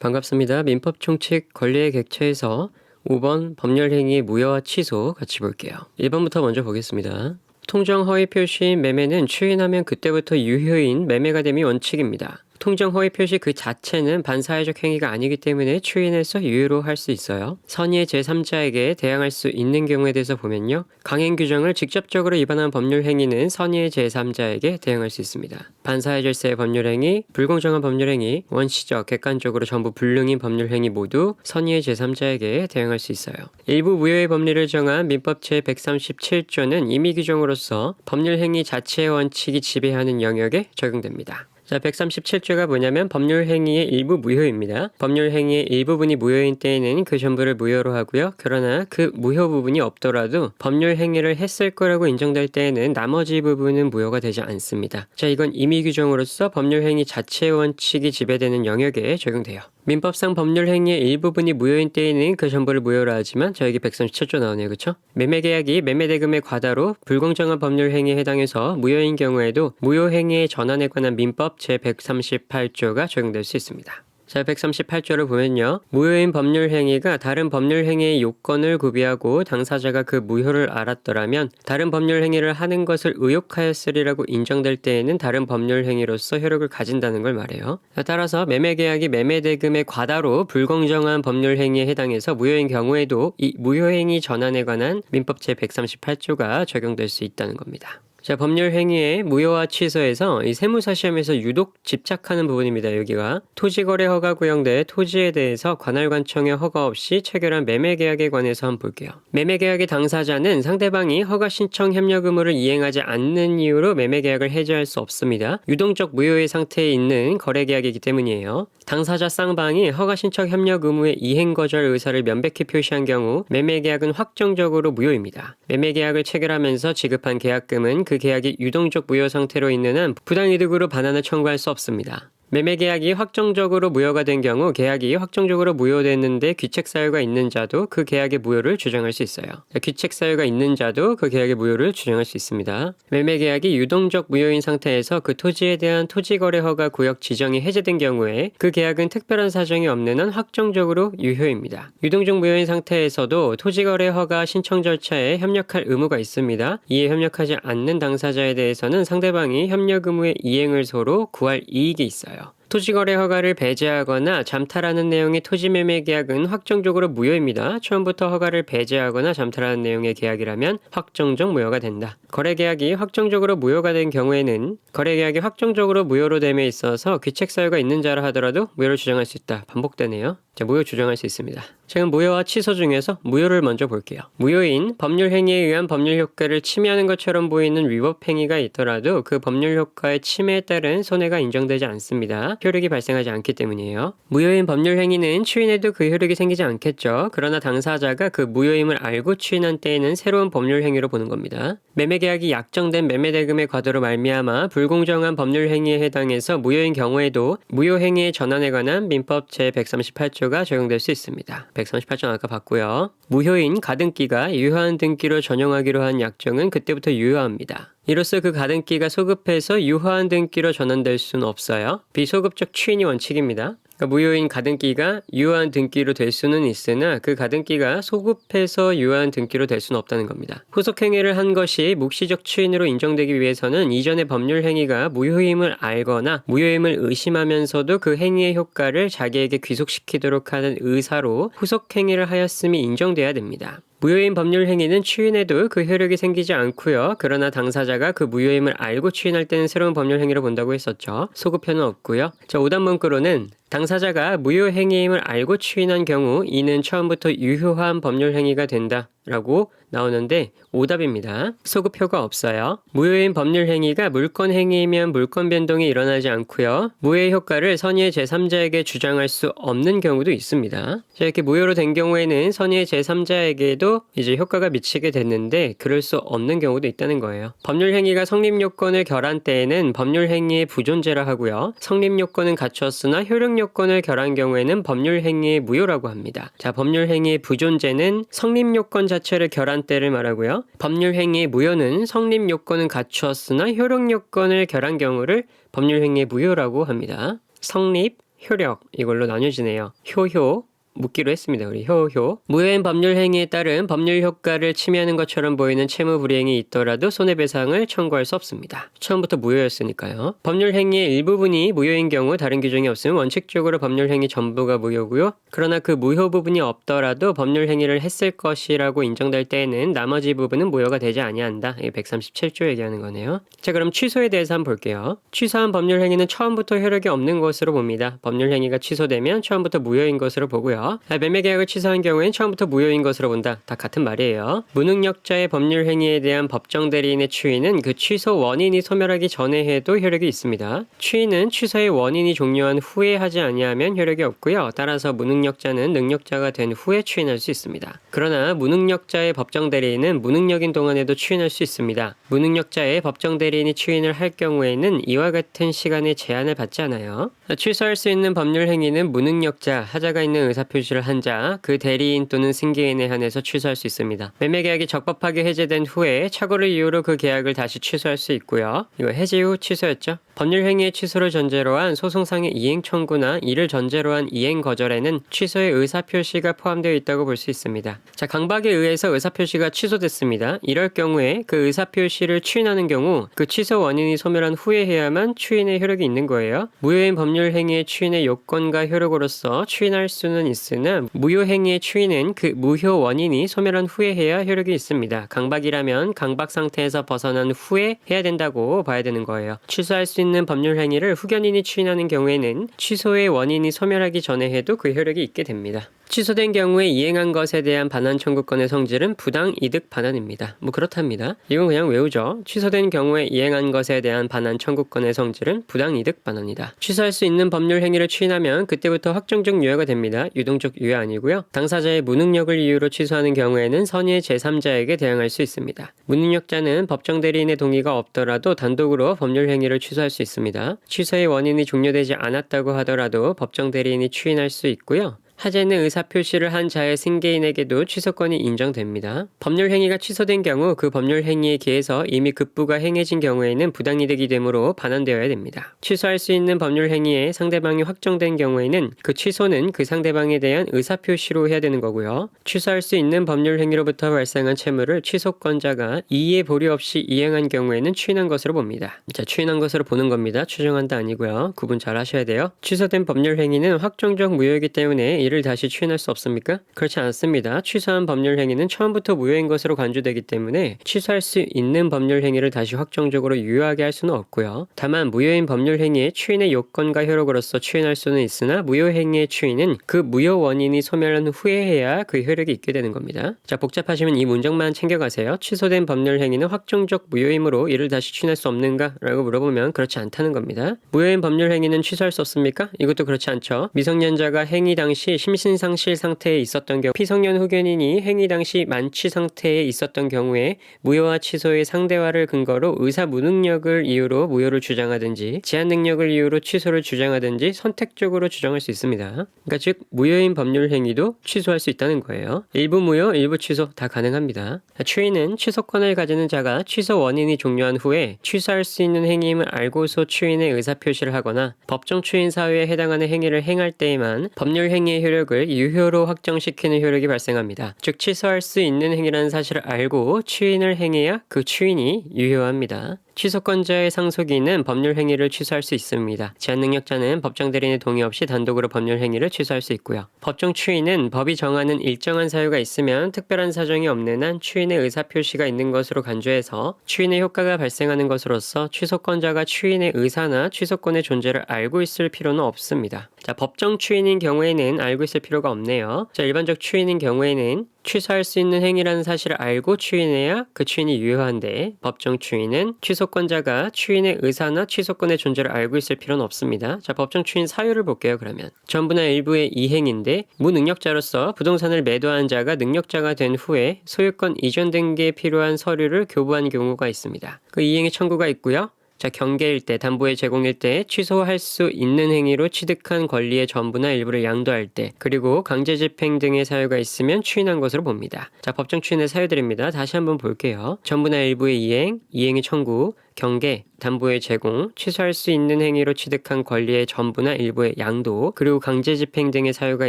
반갑습니다. 민법 총칙 권리의 객체에서 5번 법률행위 무효와 취소 같이 볼게요. 1번부터 먼저 보겠습니다. 통정 허위 표시인 매매는 추인하면 그때부터 유효인 매매가 됨이 원칙입니다. 통정 허위 표시 그 자체는 반사회적 행위가 아니기 때문에 추인해서 유효로 할 수 있어요. 선의의 제3자에게 대항할 수 있는 경우에 대해서 보면요. 강행 규정을 직접적으로 위반한 법률 행위는 선의의 제3자에게 대항할 수 있습니다. 반사회 질서의 법률 행위, 불공정한 법률 행위, 원시적, 객관적으로 전부 불능인 법률 행위 모두 선의의 제3자에게 대항할 수 있어요. 일부 무효의 법리를 정한 민법 제137조는 임의 규정으로서 법률 행위 자체의 원칙이 지배하는 영역에 적용됩니다. 자, 137조가 뭐냐면 법률 행위의 일부 무효입니다. 법률 행위의 일부분이 무효인 때에는 그 전부를 무효로 하고요. 그러나 그 무효 부분이 없더라도 법률 행위를 했을 거라고 인정될 때에는 나머지 부분은 무효가 되지 않습니다. 자, 이건 임의 규정으로서 법률 행위 자체의 원칙이 지배되는 영역에 적용돼요. 민법상 법률 행위의 일부분이 무효인 때에는 그 전부를 무효로 하지만 저 여기 137조 나오네요. 그쵸? 매매 계약이 매매 대금의 과다로 불공정한 법률 행위에 해당해서 무효인 경우에도 무효 행위의 전환에 관한 민법 제138조가 적용될 수 있습니다. 자, 138조를 보면요. 무효인 법률 행위가 다른 법률 행위의 요건을 구비하고 당사자가 그 무효를 알았더라면 다른 법률 행위를 하는 것을 의욕하였으리라고 인정될 때에는 다른 법률 행위로서 효력을 가진다는 걸 말해요. 자, 따라서 매매 계약이 매매 대금의 과다로 불공정한 법률 행위에 해당해서 무효인 경우에도 이 무효 행위 전환에 관한 민법 제138조가 적용될 수 있다는 겁니다. 자, 법률 행위의 무효와 취소에서 이 세무사 시험에서 유독 집착하는 부분입니다. 여기가 토지거래 허가 구역내 토지에 대해서 관할관청의 허가 없이 체결한 매매 계약에 관해서 한번 볼게요. 매매 계약의 당사자는 상대방이 허가 신청 협력 의무를 이행하지 않는 이유로 매매 계약을 해지할 수 없습니다. 유동적 무효의 상태에 있는 거래 계약이기 때문이에요. 당사자 쌍방이 허가 신청 협력 의무의 이행 거절 의사를 명백히 표시한 경우 매매 계약은 확정적으로 무효입니다. 매매 계약을 체결하면서 지급한 계약금은 그 계약이 유동적 무효 상태로 있는 한 부당이득으로 반환을 청구할 수 없습니다. 매매 계약이 확정적으로 무효가 된 경우 계약이 확정적으로 무효됐는데 귀책 사유가 있는 자도 그 계약의 무효를 주장할 수 있어요. 귀책 사유가 있는 자도 그 계약의 무효를 주장할 수 있습니다. 매매 계약이 유동적 무효인 상태에서 그 토지에 대한 토지 거래 허가 구역 지정이 해제된 경우에 그 계약은 특별한 사정이 없는 한 확정적으로 유효입니다. 유동적 무효인 상태에서도 토지 거래 허가 신청 절차에 협력할 의무가 있습니다. 이에 협력하지 않는 당사자에 대해서는 상대방이 협력 의무의 이행을 서로 구할 이익이 있어요. 토지거래 허가를 배제하거나 잠탈하는 내용의 토지매매 계약은 확정적으로 무효입니다. 처음부터 허가를 배제하거나 잠탈하는 내용의 계약이라면 확정적 무효가 된다. 거래 계약이 확정적으로 무효가 된 경우에는 거래 계약이 확정적으로 무효로 됨에 있어서 귀책 사유가 있는 자라 하더라도 무효를 주장할 수 있다. 반복되네요. 자, 무효 주장할 수 있습니다. 지금 무효와 취소 중에서 무효를 먼저 볼게요. 무효인 법률 행위에 의한 법률 효과를 침해하는 것처럼 보이는 위법 행위가 있더라도 그 법률 효과의 침해에 따른 손해가 인정되지 않습니다. 효력이 발생하지 않기 때문이에요. 무효인 법률 행위는 추인해도 그 효력이 생기지 않겠죠. 그러나 당사자가 그 무효임을 알고 추인한 때에는 새로운 법률 행위로 보는 겁니다. 매매 계약이 약정된 매매 대금의 과도로 말미암아 불공정한 법률 행위에 해당해서 무효인 경우에도 무효 행위의 전환에 관한 민법 제 138조 가 적용될 수 있습니다. 138조 아까 봤고요. 무효인 가등기가 유효한 등기로 전용하기로 한 약정은 그때부터 유효합니다. 이로써 그 가등기가 소급해서 유효한 등기로 전환될 수는 없어요. 비소급적 추인이 원칙입니다. 그러니까 무효인 가등기가 유효한 등기로 될 수는 있으나 그 가등기가 소급해서 유효한 등기로 될 수는 없다는 겁니다. 후속 행위를 한 것이 묵시적 추인으로 인정되기 위해서는 이전의 법률 행위가 무효임을 알거나 무효임을 의심하면서도 그 행위의 효과를 자기에게 귀속시키도록 하는 의사로 후속 행위를 하였음이 인정돼야 됩니다. 무효인 법률 행위는 추인해도 그 효력이 생기지 않고요. 그러나 당사자가 그 무효임을 알고 추인할 때는 새로운 법률 행위로 본다고 했었죠. 소급표는 없고요. 자, 5단 문구로는 당사자가 무효 행위임을 알고 추인한 경우 이는 처음부터 유효한 법률 행위가 된다 라고 나오는데 오답입니다. 소급표가 없어요. 무효인 법률 행위가 물권 행위이면 물권 변동이 일어나지 않고요. 무효의 효과를 선의의 제3자에게 주장할 수 없는 경우도 있습니다. 자, 이렇게 무효로 된 경우에는 선의의 제3자에게도 이제 효과가 미치게 됐는데 그럴 수 없는 경우도 있다는 거예요. 법률 행위가 성립 요건을 결한 때에는 법률 행위의 부존재라 하고요. 성립 요건은 갖추었으나 효력 요건을 결한 경우에는 법률 행위의 무효라고 합니다. 자, 법률 행위의 부존재는 성립 요건 자체를 결한 때를 말하고요. 법률 행위의 무효는 성립 요건은 갖추었으나 효력 요건을 결한 경우를 법률 행위의 무효라고 합니다. 성립 효력 이걸로 나뉘어지네요. 효효 묻기로 했습니다. 우리 효효. 무효인 법률 행위에 따른 법률 효과를 침해하는 것처럼 보이는 채무 불이행이 있더라도 손해배상을 청구할 수 없습니다. 처음부터 무효였으니까요. 법률 행위의 일부분이 무효인 경우 다른 규정이 없으면 원칙적으로 법률 행위 전부가 무효고요. 그러나 그 무효 부분이 없더라도 법률 행위를 했을 것이라고 인정될 때에는 나머지 부분은 무효가 되지 아니한다. 이 137조 얘기하는 거네요. 자, 그럼 취소에 대해서 한번 볼게요. 취소한 법률 행위는 처음부터 효력이 없는 것으로 봅니다. 법률 행위가 취소되면 처음부터 무효인 것으로 보고요. 아, 매매 계약을 취소한 경우엔 처음부터 무효인 것으로 본다. 다 같은 말이에요. 무능력자의 법률 행위에 대한 법정 대리인의 추인은 그 취소 원인이 소멸하기 전에 해도 효력이 있습니다. 추인은 취소의 원인이 종료한 후에 하지 아니하면 효력이 없고요. 따라서 무능력자는 능력자가 된 후에 추인할 수 있습니다. 그러나 무능력자의 법정 대리인은 무능력인 동안에도 추인할 수 있습니다. 무능력자의 법정 대리인이 추인을 할 경우에는 이와 같은 시간의 제한을 받지 않아요. 취소할 수 있는 법률 행위는 무능력자, 하자가 있는 의사 표시를 한 자, 그 대리인 또는 승계인에 한해서 취소할 수 있습니다. 매매 계약이 적법하게 해제된 후에 착오를 이유로 그 계약을 다시 취소할 수 있고요. 이거 해제 후 취소였죠. 법률 행위의 취소를 전제로 한 소송상의 이행 청구나 이를 전제로 한 이행 거절에는 취소의 의사 표시가 포함되어 있다고 볼 수 있습니다. 자, 강박에 의해서 의사 표시가 취소됐습니다. 이럴 경우에 그 의사 표시를 추인하는 경우 그 취소 원인이 소멸한 후에 해야만 추인의 효력이 있는 거예요. 무효인 법률 행위의 추인의 요건과 효력으로서 추인할 수는 있으나 무효 행위의 추인은 그 무효 원인이 소멸한 후에 해야 효력이 있습니다. 강박이라면 강박 상태에서 벗어난 후에 해야 된다고 봐야 되는 거예요. 취소할 수 있는 법률 행위를 후견인이 추인하는 경우에는 취소의 원인이 소멸하기 전에 해도 그 효력이 있게 됩니다. 취소된 경우에 이행한 것에 대한 반환 청구권의 성질은 부당 이득 반환입니다. 뭐 그렇답니다. 이건 그냥 외우죠. 취소된 경우에 이행한 것에 대한 반환 청구권의 성질은 부당 이득 반환이다. 취소할 수 있는 법률 행위를 추인하면 그때부터 확정적 유예가 됩니다. 유동적 유예 아니고요. 당사자의 무능력을 이유로 취소하는 경우에는 선의의 제3자에게 대항할 수 있습니다. 무능력자는 법정 대리인의 동의가 없더라도 단독으로 법률 행위를 취소할 수 있습니다. 취소의 원인이 종료되지 않았다고 하더라도 법정 대리인이 추인할 수 있고요. 하재는 의사 표시를 한 자의 승계인에게도 취소권이 인정됩니다. 법률 행위가 취소된 경우 그 법률 행위에 기해서 이미 급부가 행해진 경우에는 부당이득이 되므로 반환되어야 됩니다. 취소할 수 있는 법률 행위에 상대방이 확정된 경우에는 그 취소는 그 상대방에 대한 의사 표시로 해야 되는 거고요. 취소할 수 있는 법률 행위로부터 발생한 채무를 취소권자가 이의 보류 없이 이행한 경우에는 추인한 것으로 봅니다. 자, 추인한 것으로 보는 겁니다. 추정한다 아니고요. 구분 잘 하셔야 돼요. 취소된 법률 행위는 확정적 무효이기 때문에 이를 다시 추인할 수 없습니까? 그렇지 않습니다. 취소한 법률 행위는 처음부터 무효인 것으로 간주되기 때문에 취소할 수 있는 법률 행위를 다시 확정적으로 유효하게 할 수는 없고요. 다만 무효인 법률 행위의 추인의 요건과 효력으로서 추인할 수는 있으나 무효 행위의 추인은 그 무효 원인이 소멸한 후에 해야 그 효력이 있게 되는 겁니다. 자, 복잡하시면 이 문장만 챙겨가세요. 취소된 법률 행위는 확정적 무효이므로 이를 다시 추인할 수 없는가? 라고 물어보면 그렇지 않다는 겁니다. 무효인 법률 행위는 취소할 수 없습니까? 이것도 그렇지 않죠. 미성년자가 행위 당시 심신상실 상태에 있었던 경우 피성년 후견인이 행위 당시 만취 상태에 있었던 경우에 무효와 취소의 상대화를 근거로 의사 무능력을 이유로 무효를 주장하든지 제한 능력을 이유로 취소를 주장하든지 선택적으로 주장할 수 있습니다. 그러니까 즉 무효인 법률 행위도 취소할 수 있다는 거예요. 일부 무효, 일부 취소 다 가능합니다. 추인은 취소권을 가지는 자가 취소 원인이 종료한 후에 취소할 수 있는 행위임을 알고서 추인의 의사 표시를 하거나 법정 추인 사유에 해당하는 행위를 행할 때에만 법률 행위의 효력을 유효로 확정시키는 효력이 발생합니다. 즉 취소할 수 있는 행위라는 사실을 알고 추인을 행해야 그 추인이 유효합니다. 취소권자의 상속인은 법률 행위를 취소할 수 있습니다. 제한 능력자는 법정 대리인의 동의 없이 단독으로 법률 행위를 취소할 수 있고요. 법정 추인은 법이 정하는 일정한 사유가 있으면 특별한 사정이 없는 한 추인의 의사 표시가 있는 것으로 간주해서 추인의 효과가 발생하는 것으로서 취소권자가 추인의 의사나 취소권의 존재를 알고 있을 필요는 없습니다. 자, 법정 추인인 경우에는 알고 있을 필요가 없네요. 자, 일반적 추인인 경우에는 취소할 수 있는 행위라는 사실을 알고 추인해야 그 추인이 유효한데 법정 추인은 취소 권자가 추인의 의사나 취소권의 존재를 알고 있을 필요는 없습니다. 자, 법정 추인 사유를 볼게요. 그러면 전부나 일부의 이행인데 무능력자로서 부동산을 매도한 자가 능력자가 된 후에 소유권 이전 등기에 필요한 서류를 교부한 경우가 있습니다. 그 이행의 청구가 있고요. 자, 경계일 때, 담보의 제공일 때, 취소할 수 있는 행위로 취득한 권리의 전부나 일부를 양도할 때, 그리고 강제 집행 등의 사유가 있으면 추인한 것으로 봅니다. 자, 법정 추인의 사유들입니다. 다시 한번 볼게요. 전부나 일부의 이행, 이행의 청구, 경계, 담보의 제공, 취소할 수 있는 행위로 취득한 권리의 전부나 일부의 양도, 그리고 강제 집행 등의 사유가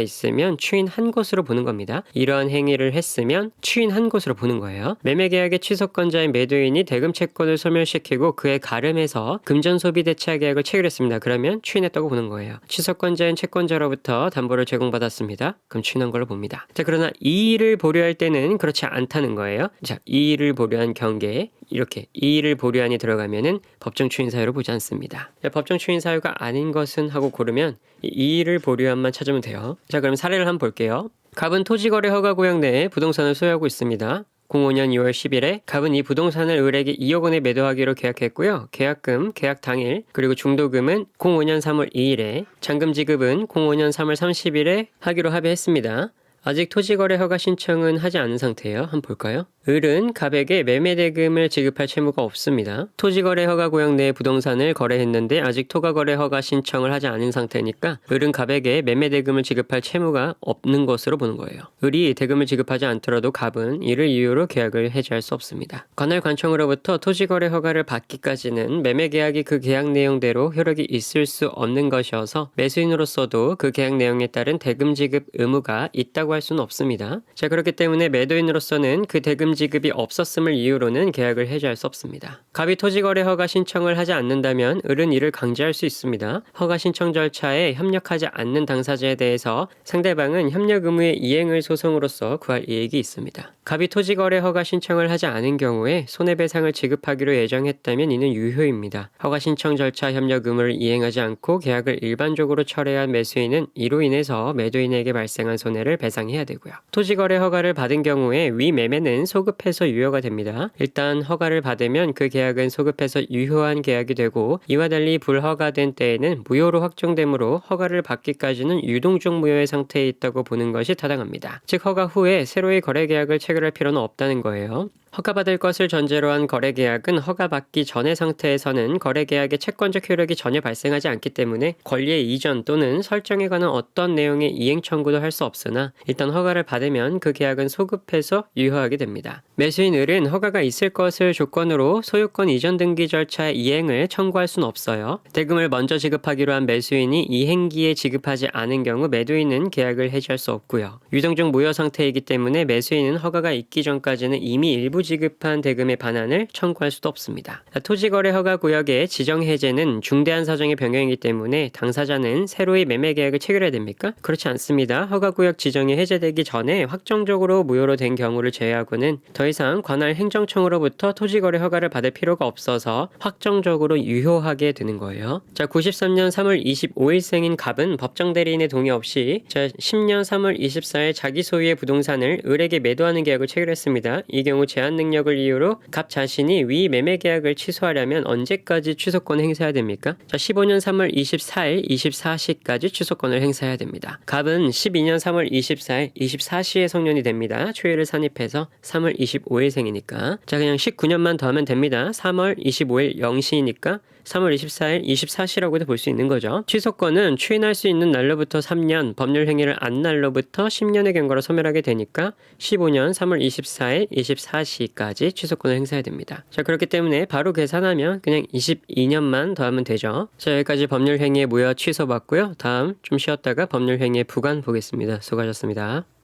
있으면 추인한 것으로 보는 겁니다. 이러한 행위를 했으면 추인한 것으로 보는 거예요. 매매 계약의 취소권자인 매도인이 대금 채권을 소멸시키고 그에 가름해서 금전 소비 대차 계약을 체결했습니다. 그러면 추인했다고 보는 거예요. 취소권자인 채권자로부터 담보를 제공받았습니다. 그럼 추인한 걸로 봅니다. 자, 그러나 이의를 보류할 때는 그렇지 않다는 거예요. 자, 이의를 보류한 경계 이렇게 이의를 보류안이 들어가 면은 법정 추인 사유로 보지 않습니다. 자, 법정 추인 사유가 아닌 것은 하고 고르면 이 이의를 보류안만 찾으면 돼요. 자, 그럼 사례를 한번 볼게요. 갑은 토지거래 허가 구역 내에 부동산을 소유하고 있습니다. 05년 2월 10일에 갑은 이 부동산을 을에게 2억 원에 매도하기로 계약했고요. 계약금, 계약 당일, 그리고 중도금은 05년 3월 2일에, 잔금 지급은 05년 3월 30일에 하기로 합의했습니다. 아직 토지거래 허가 신청은 하지 않은 상태예요. 한번 볼까요? 을은 갑에게 매매 대금을 지급할 채무가 없습니다. 토지거래 허가 구역 내에 부동산을 거래했는데 아직 토가거래 허가 신청을 하지 않은 상태니까 을은 갑에게 매매 대금을 지급할 채무가 없는 것으로 보는 거예요. 을이 대금을 지급하지 않더라도 갑은 이를 이유로 계약을 해지할 수 없습니다. 관할 관청으로부터 토지거래 허가를 받기까지는 매매 계약이 그 계약 내용대로 효력이 있을 수 없는 것이어서 매수인으로서도 그 계약 내용에 따른 대금 지급 의무가 있다고 할 수는 없습니다. 자 그렇기 때문에 매도인으로서는 그 대금 지급이 없었음을 이유로는 계약을 해지할 수 없습니다. 갑이 토지거래 허가 신청을 하지 않는다면 을은 이를 강제할 수 있습니다. 허가 신청 절차에 협력하지 않는 당사자에 대해서 상대방은 협력 의무의 이행을 소송으로서 구할 이익이 있습니다. 갑이 토지거래 허가 신청을 하지 않은 경우에 손해배상을 지급하기로 예정했다면 이는 유효입니다. 허가 신청 절차 협력 의무를 이행하지 않고 계약을 일반적으로 철회한 매수인은 이로 인해서 매도인에게 발생한 손해를 배상해야 되고요. 토지거래 허가를 받은 경우에 위 매매는 소 급해서 유효가 됩니다. 일단 허가를 받으면 그 계약은 소급해서 유효한 계약이 되고 이와 달리 불허가된 때에는 무효로 확정되므로 허가를 받기까지는 유동적 무효의 상태에 있다고 보는 것이 타당합니다. 즉 허가 후에 새로의 거래 계약을 체결할 필요는 없다는 거예요. 허가받을 것을 전제로 한 거래 계약은 허가받기 전의 상태에서는 거래 계약의 채권적 효력이 전혀 발생하지 않기 때문에 권리의 이전 또는 설정에 관한 어떤 내용의 이행 청구도 할 수 없으나 일단 허가를 받으면 그 계약은 소급해서 유효하게 됩니다. 매수인 을은 허가가 있을 것을 조건으로 소유권 이전 등기 절차의 이행을 청구할 수는 없어요. 대금을 먼저 지급하기로 한 매수인이 이행기에 지급하지 않은 경우 매도인은 계약을 해지할 수 없고요. 유동적 무효 상태이기 때문에 매수인은 허가가 있기 전까지는 이미 일부 지급한 대금의 반환을 청구할 수도 없습니다. 토지거래 허가 구역의 지정 해제는 중대한 사정의 변경이기 때문에 당사자는 새로이 매매 계약을 체결해야 됩니까? 그렇지 않습니다. 허가 구역 지정이 해제되기 전에 확정적으로 무효로 된 경우를 제외하고는 더 이상 관할 행정청으로부터 토지거래 허가를 받을 필요가 없어서 확정적으로 유효하게 되는 거예요. 자, 93년 3월 25일생인 갑은 법정 대리인의 동의 없이 자, 10년 3월 24일 자기 소유의 부동산을 을에게 매도하는 계약을 체결했습니다. 이 경우 제한 능력을 이유로 갑 자신이 위 매매 계약을 취소하려면 언제까지 취소권 행사해야 됩니까? 자, 15년 3월 24일 24시까지 취소권을 행사해야 됩니다. 갑은 12년 3월 24일 24시에 성년이 됩니다. 초일을 산입해서 3월 25일 생이니까 자 그냥 19년만 더하면 됩니다. 3월 25일 0시니까 3월 24일 24시라고도 볼 수 있는 거죠. 취소권은 추인할 수 있는 날로부터 3년, 법률 행위를 안 날로부터 10년의 경과로 소멸하게 되니까 15년 3월 24일 24시까지 취소권을 행사해야 됩니다. 자 그렇기 때문에 바로 계산하면 그냥 22년만 더하면 되죠. 자 여기까지 법률 행위의 무효 취소받고요. 다음 좀 쉬었다가 법률 행위의 부관 보겠습니다. 수고하셨습니다.